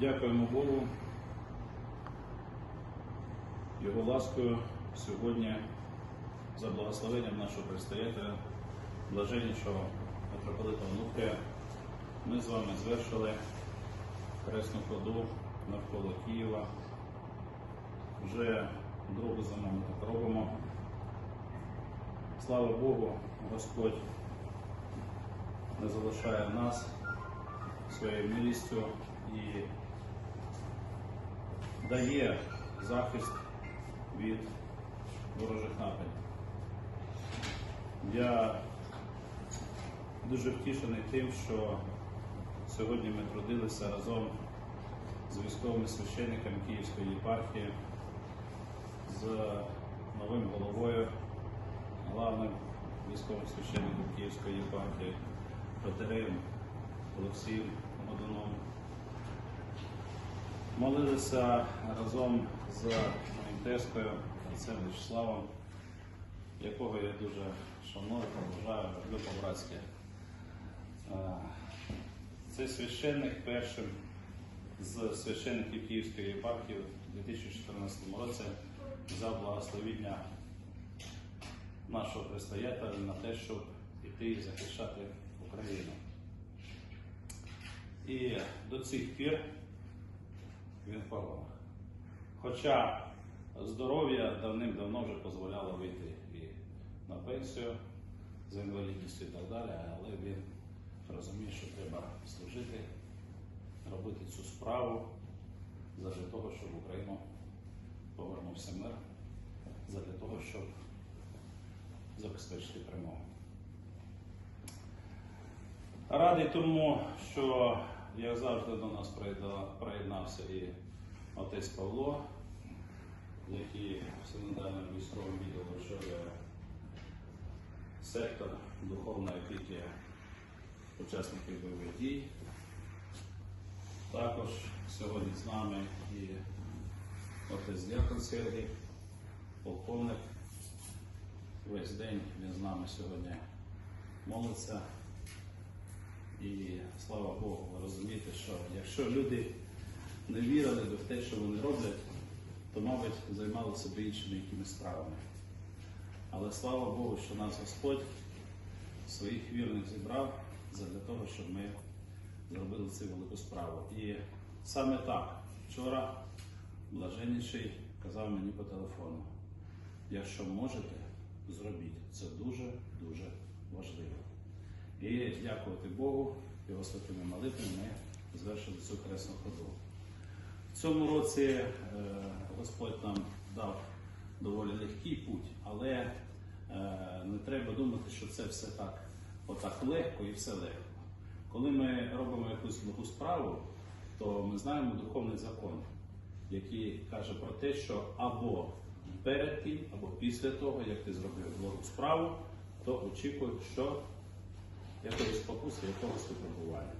Дякуємо Богу. Його ласкою сьогодні за благословенням нашого предстоятеля, блаженнішого митрополита Онуфрія, ми з вами звершили хресну ходу навколо Києва. Вже другу зиму так робимо. Слава Богу, Господь не залишає нас своєю милістю і дає захист від ворожих нападів. Я дуже втішений тим, що сьогодні ми трудилися разом з військовими священниками Київської єпархії, з новим головою, главним військовим священником Київської єпархії, протереєм Олексієм Модуном. Молилися разом з моїм тескою, отцем Вячеславом, якого я дуже шаную, поважаю, люблю по-братськи. Е, Цей священник першим з священників Київської єпархії у 2014 році взяв благословіння нашого предстоятеля на те, щоб іти і захищати Україну. І до цих пір він в. Хоча здоров'я давним-давно вже дозволяло вийти і на пенсію з інвалідністю і так далі, але він розуміє, що треба служити, робити цю справу задля того, щоб в Україну повернувся мир, задля того, щоб забезпечити перемогу. Радий тому, що, як завжди, до нас приєднався і отець Павло, який в синодальному військовому відділу очолює сектор духовної опіки учасників бойових дій. Також сьогодні з нами і отець Дякон Сергій, полковник. Весь день він з нами сьогодні молиться. І слава Богу, ви розумієте, що якщо люди не вірили в те, що вони роблять, то, мабуть, займалися б іншими якимись справами. Але слава Богу, що нас Господь своїх вірних зібрав для того, щоб ми зробили цю велику справу. І саме так, вчора блаженніший казав мені по телефону, якщо можете, зробіть. Це дуже-дуже важливо. І дякувати Богу, його святими молитвами ми звершили цю хресну ходу. В цьому році е, Господь нам дав доволі легкий путь, але е, не треба думати, що це все так, отак легко і все легко. Коли ми робимо якусь благу справу, то ми знаємо духовний закон, який каже про те, що або перед тим, або після того, як ти зробив благу справу, то очікуй, що якоїсь спокуси, якогось випробування.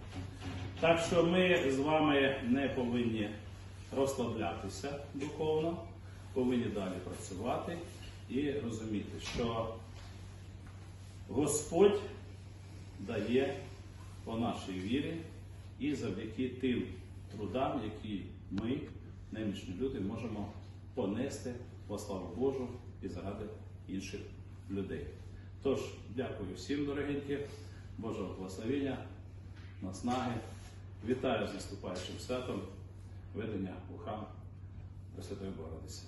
Так що ми з вами не повинні розслаблятися духовно, повинні далі працювати і розуміти, що Господь дає по нашій вірі і завдяки тим трудам, які ми, немічні люди, можемо понести по славу Божу і заради інших людей. Тож, дякую всім, дорогенькі, Божого благословення, наснаги. Вітаю з наступаючим святом ведення у храм Пресвятої Богородиці.